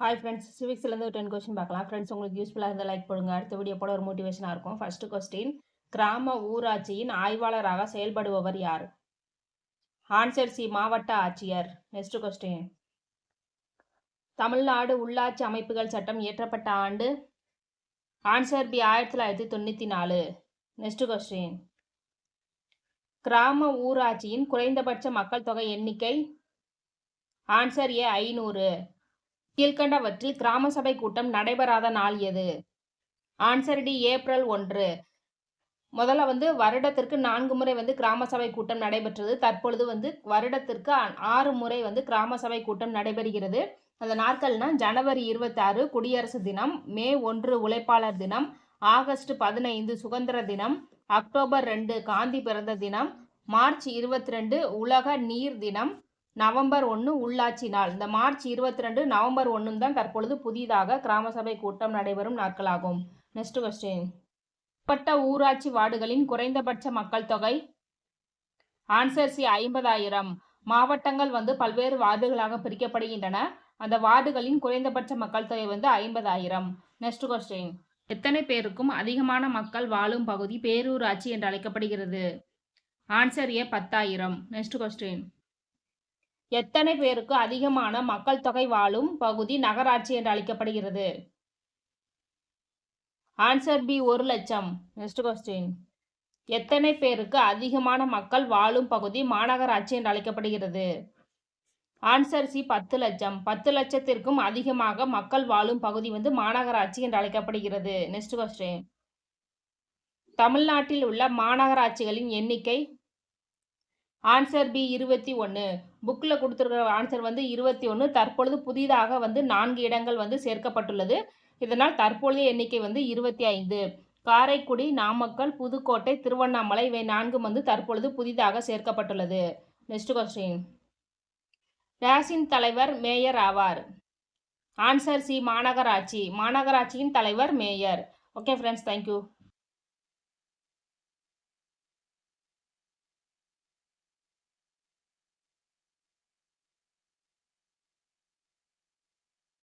Hi friends சிவிக்ஸ்லேருந்து ஒரு ten question பார்க்கலாம். Friends உங்களுக்கு யூஸ்ஃபுல்லாக இருந்தால் லைக் போடுங்க. அடுத்த வீடியோ போல ஒரு மோட்டிவேஷனாக இருக்கும். ஃபர்ஸ்ட் கொஸ்டின் கிராம ஊராட்சியின் ஆய்வாளராக செயல்படுபவர் யார்? ஆன்சர் சி மாவட்ட ஆட்சியர். நெக்ஸ்ட் கொஸ்டின் தமிழ்நாடு உள்ளாட்சி அமைப்புகள் சட்டம் இயற்றப்பட்ட ஆண்டு ஆன்சர் பி ஆயிரத்தி தொள்ளாயிரத்தி தொண்ணூற்றி நாலு. நெக்ஸ்ட் கொஸ்டின் கிராம ஊராட்சியின் குறைந்தபட்ச மக்கள் தொகை எண்ணிக்கை ஆன்சர் ஏ ஐநூறு. கீழ்கண்டவற்றில் கிராம சபை கூட்டம் நடைபெறாத நாள் எது? ஆன்சர் டி ஏப்ரல் ஒன்று. முதல்ல வந்து வருடத்திற்கு நான்கு முறை வந்து கிராம சபை கூட்டம் நடைபெற்றது. தற்பொழுது வந்து வருடத்திற்கு ஆறு முறை வந்து கிராம சபை கூட்டம் நடைபெறுகிறது. அந்த நாட்கள்னா ஜனவரி இருபத்தாறு குடியரசு தினம். மே ஒன்று உழைப்பாளர் தினம். ஆகஸ்ட் பதினைந்து சுதந்திர தினம். அக்டோபர் ரெண்டு காந்தி பிறந்த தினம். மார்ச் இருபத்தி ரெண்டு உலக நீர் தினம். நவம்பர் ஒன்று உள்ளாட்சி நாள். இந்த மார்ச் இருபத்தி ரெண்டு நவம்பர் ஒன்று தான் தற்பொழுது புதிதாக கிராம சபை கூட்டம் நடைபெறும் நாட்களாகும். நெக்ஸ்ட் கொஸ்டின் பட்ட ஊராட்சி வார்டுகளின் குறைந்தபட்ச மக்கள் தொகை? ஆன்சர் சி ஐம்பதாயிரம். மாவட்டங்கள் வந்து பல்வேறு வார்டுகளாக பிரிக்கப்படுகின்றன. அந்த வார்டுகளின் குறைந்தபட்ச மக்கள் தொகை வந்து ஐம்பதாயிரம். நெக்ஸ்ட் கொஸ்டின் எத்தனை பேருக்கும் அதிகமான மக்கள் வாழும் பகுதி பேரூராட்சி என்று அழைக்கப்படுகிறது? ஆன்சர் ஏ பத்தாயிரம். நெக்ஸ்ட் கொஸ்டின் எத்தனை பேருக்கு அதிகமான மக்கள் தொகை வாழும் பகுதி நகராட்சி என்று அழைக்கப்படுகிறது? ஆன்சர் பி ஒரு லட்சம். நெக்ஸ்ட் கொஸ்டின் எத்தனை பேருக்கு அதிகமான மக்கள் வாழும் பகுதி மாநகராட்சி என்று அழைக்கப்படுகிறது? ஆன்சர் சி பத்து லட்சம். பத்து லட்சத்திற்கும் அதிகமாக மக்கள் வாழும் பகுதி வந்து மாநகராட்சி என்று அழைக்கப்படுகிறது. நெக்ஸ்ட் கொஸ்டின் தமிழ்நாட்டில் உள்ள மாநகராட்சிகளின் எண்ணிக்கை ஆன்சர் பி இருபத்தி ஒன்று புக்கில் கொடுத்துருக்கிற ஆன்சர் வந்து இருபத்தி ஒன்று தற்பொழுது புதிதாக வந்து நான்கு இடங்கள் வந்து சேர்க்கப்பட்டுள்ளது. இதனால் தற்பொழுதைய எண்ணிக்கை வந்து இருபத்தி ஐந்து. காரைக்குடி நாமக்கல் புதுக்கோட்டை திருவண்ணாமலை இவை நான்கும் வந்து தற்பொழுது புதிதாக சேர்க்கப்பட்டுள்ளது. நெக்ஸ்ட் கொஸ்டின் ரேசின் தலைவர் மேயர் ஆவார். ஆன்சர் சி மாநகராட்சி. மாநகராட்சியின் தலைவர் மேயர் ஓகே ஃப்ரெண்ட்ஸ் தேங்க்யூ